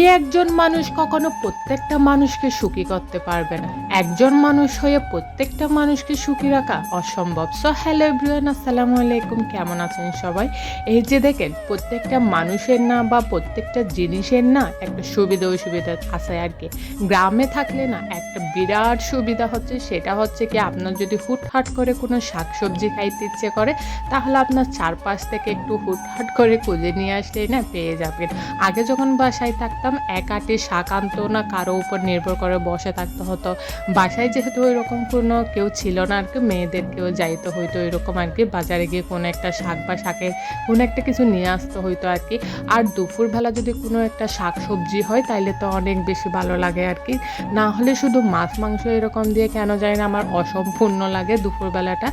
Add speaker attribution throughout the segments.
Speaker 1: আপনি একজন মানুষ কখনো প্রত্যেকটা মানুষকে সুখী করতে পারবে না। একজন মানুষ হয়ে প্রত্যেকটা মানুষকে সুখী রাখা অসম্ভব। সো হ্যালো এভরিওয়ান আসসালামু আলাইকুম, কেমন আছেন সবাই? এই যে দেখেন, প্রত্যেকটা মানুষের না বা প্রত্যেকটা জিনিসের না একটা সুবিধা অসুবিধা আছে আর কি। গ্রামে থাকলে না একটা বিরাট সুবিধা হচ্ছে, সেটা হচ্ছে কি আপনার যদি হুটহাট করে কোনো শাকসবজি খাইতে ইচ্ছে করে, তাহলে আপনার চারপাশ থেকে একটু হুটহাট করে খুঁজে নিয়ে আসলেই না পেয়ে যাবেন। আগে যখন বাসায় থাকতাম, এক আটে শাক আনতো না কারও উপর নির্ভর করে বসে থাকতে হতো। বাসায় যেহেতু ওই রকম কোনো কেউ ছিল না আর কি, মেয়েদের কেউ যাইতে হইতো এরকম আর কি। বাজারে গিয়ে কোনো একটা শাক বা শাকের কোনো একটা কিছু নিয়ে আসতে হইতো আর কি। আর দুপুরবেলা যদি কোনো একটা শাক সবজি হয়, তাইলে তো অনেক বেশি ভালো লাগে আর কি। না হলে শুধু মাছ মাংস এরকম দিয়ে কেন যায় না আমার অসম্পূর্ণ লাগে দুপুরবেলাটা।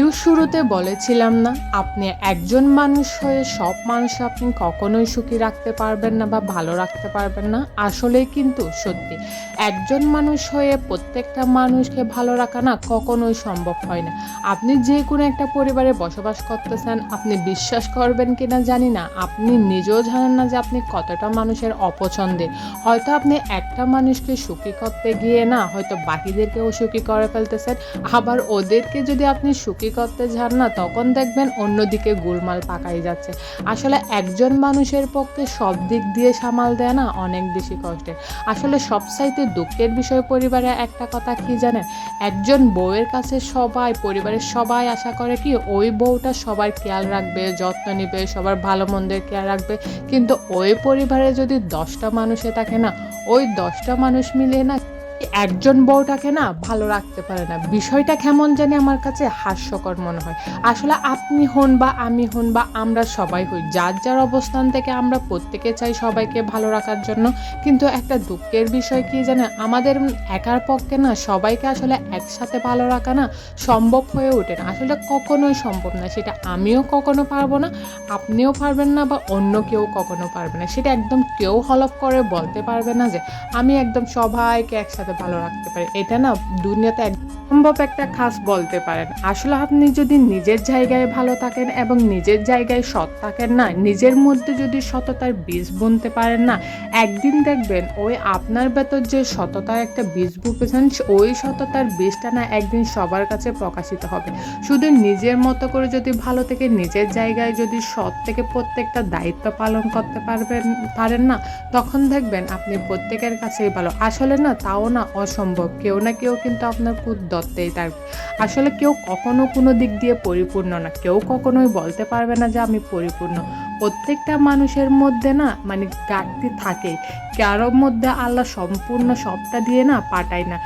Speaker 1: ইউ শুরুতে বলেছিলাম না, আপনি একজন মানুষ হয়ে সব মানুষ আপনি কখনোই সুখী রাখতে পারবেন না বা ভালো রাখতে পারবেন না। আসলেই কিন্তু সত্যি, একজন মানুষ হয়ে প্রত্যেকটা মানুষকে ভালো রাখা না কখনোই সম্ভব হয় না। আপনি যে কোনো একটা পরিবারে বসবাস করতেছেন, আপনি বিশ্বাস করবেন কিনা জানি না, আপনি নিজেও জানেন না যে আপনি কতটা মানুষের অপছন্দে। হয়তো আপনি একটা মানুষকে সুখী করতে গিয়ে না হয়তো বাকিদেরকেও সুখী করে ফেলতেছেন, আবার ওদেরকে যদি আপনি সুখী করতে যান না, তখন দেখবেন অন্যদিকে গোলমাল পাকাই যাচ্ছে। আসলে একজন মানুষের পক্ষে সব দিক দিয়ে সামাল দেয় না অনেক বেশি কষ্টের। আসলে সবসাইতে দুঃখের বিষয় পরিবারে একটা কথা কি জানেন? একজন বউয়ের কাছে সবাই, পরিবারের সবাই আশা করে কি, ওই বউটা সবার খেয়াল রাখবে, যত্ন নেবে, সবার ভালো মন্দের খেয়াল রাখবে। কিন্তু ওই পরিবারে যদি দশটা মানুষে থাকে না, ওই দশটা মানুষ মিলে না একজন বউটাকে না ভালো রাখতে পারে না। বিষয়টা কেমন জানি আমার কাছে হাস্যকর মনে হয়। আসলে আপনি হন বা আমি হন বা আমরা সবাই হই, যার যার অবস্থান থেকে আমরা প্রত্যেকে চাই সবাইকে ভালো রাখার জন্য। কিন্তু একটা দুঃখের বিষয় কি জানে, আমাদের একার পক্ষে না সবাইকে আসলে একসাথে ভালো রাখা না সম্ভব হয়ে ওঠে না। আসলে কখনোই সম্ভব না, সেটা আমিও কখনো পারব না, আপনিও পারবেন না বা অন্য কেউ কখনো পারবে না। সেটা একদম কেউ হলফ করে বলতে পারবে না যে, আমি একদম সবাইকে একসাথে ভালো রাখতে পারি। এটা না দুনিয়াতে সম্ভব একটা খাস বলতে পারেন। আসলে আপনি যদি নিজের জায়গায় ভালো থাকেন এবং নিজের জায়গায় সৎ থাকেন না, নিজের মধ্যে যদি সততার বীজ বুনতে পারেন না, একদিন দেখবেন ওই আপনার ভেতর যে সততার একটা বীজ বুকেছেন ওই সততার বীজটা না একদিন সবার কাছে প্রকাশিত হবে। শুধু নিজের মতো করে যদি ভালো থেকে নিজের জায়গায় যদি সৎ থেকে প্রত্যেকটা দায়িত্ব পালন করতে পারবেন, পারেন না, তখন দেখবেন আপনি প্রত্যেকের কাছেই ভালো। আসলে না তাও না অসম্ভব। কেউ না কেউ কিন্তু আপনার কুদ দত্তেই তার। আসলে কেউ কখনো কোনো দিক দিয়ে পরিপূর্ণ না। কেউ কখনোই বলতে পারবে না যে আমি পরিপূর্ণ। প্রত্যেকটা মানুষের মধ্যে না মানে ঘাটতি থাকে। কারোর মধ্যে আল্লাহ সম্পূর্ণ সবটা দিয়ে না পাঠায় না।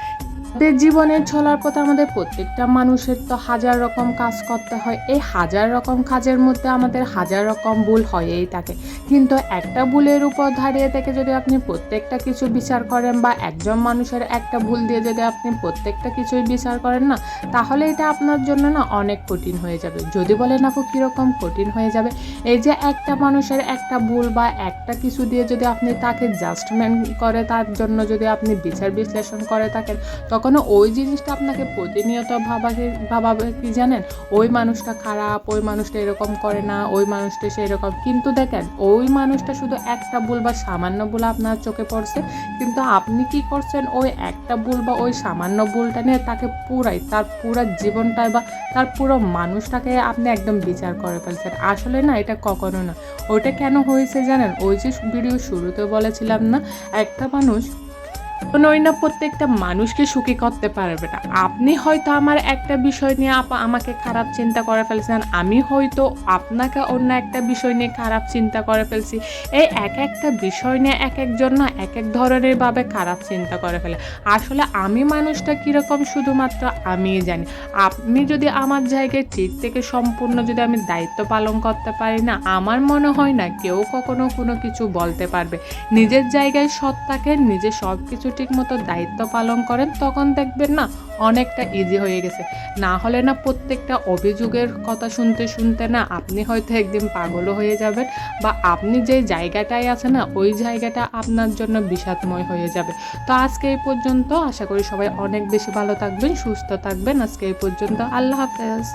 Speaker 1: আমাদের জীবনের চলার পথে আমাদের প্রত্যেকটা মানুষের তো হাজার রকম কাজ করতে হয়, এই হাজার রকম কাজের মধ্যে আমাদের হাজার রকম ভুল হয়েই থাকে। কিন্তু একটা ভুলের উপর দাঁড়িয়ে থেকে যদি আপনি প্রত্যেকটা কিছু বিচার করেন বা একজন মানুষের একটা ভুল দিয়ে যদি আপনি প্রত্যেকটা কিছুই বিচার করেন না, তাহলে এটা আপনার জন্য না অনেক কঠিন হয়ে যাবে। যদি বলেন আপু কীরকম কঠিন হয়ে যাবে? এই যে একটা মানুষের একটা ভুল বা একটা কিছু দিয়ে যদি আপনি তাকে জাস্টমেন্ট করে, তার জন্য যদি আপনি বিচার বিশ্লেষণ করে থাকেন, তখন ওই জিনিসটা আপনাকে প্রতিনিয়ত ভাবাকে, ভাবাবে কি জানেন? ওই মানুষটা খারাপ, ওই মানুষটা এরকম করে না, ওই মানুষটা সেই রকম কিন্তু দেখেন, ওই মানুষটা শুধু একটা ভুল বা সামান্য ভুল আপনার চোখে পড়ছে, কিন্তু আপনি কি করছেন? ওই একটা ভুল বা ওই সামান্য ভুলটা নিয়ে তাকে পুরাই, তার পুরো জীবনটায় বা তার পুরো মানুষটাকে আপনি একদম বিচার করে ফেলছেন। আসলে না, এটা কখনো না। ওটা কেন হয়েছে জানেন? ওই যে ভিডিও শুরুতে বলেছিলাম না, একটা মানুষ ওই না, প্রত্যেকটা মানুষকে সুখী করতে পারবে না। আপনি হয়তো আমার একটা বিষয় নিয়ে আপা আমাকে খারাপ চিন্তা করে ফেলছেন, আমি হয়তো আপনাকে অন্য একটা বিষয় নিয়ে খারাপ চিন্তা করে ফেলছি। এই এক একটা বিষয় নিয়ে এক একজন না এক এক ধরনের ভাবে খারাপ চিন্তা করে ফেলে। আসলে আমি মানুষটা কীরকম শুধুমাত্র আমিই জানি। আপনি যদি আমার জায়গায় ঠিক থেকে সম্পূর্ণ যদি আমি দায়িত্ব পালন করতে পারি না, আমার মনে হয় না কেউ কখনো কোনো কিছু বলতে পারবে। নিজের জায়গায় থাকেন, নিজে সব কিছু ঠিক মতো দায়িত্ব পালন করেন, তখন দেখবেন না অনেকটা ইজি হয়ে গেছে। না হলে না প্রত্যেকটা অভিযোগের কথা শুনতে শুনতে না আপনি হয়তো একদিন পাগলও হয়ে যাবেন বা আপনি যে জায়গাটায় আছে না, ওই জায়গাটা আপনার জন্য বিষাদময় হয়ে যাবে। তো আজকে এই পর্যন্ত, আশা করি সবাই অনেক বেশি ভালো থাকবেন, সুস্থ থাকবেন। আজকে এই পর্যন্ত, আল্লাহ হাফেজ।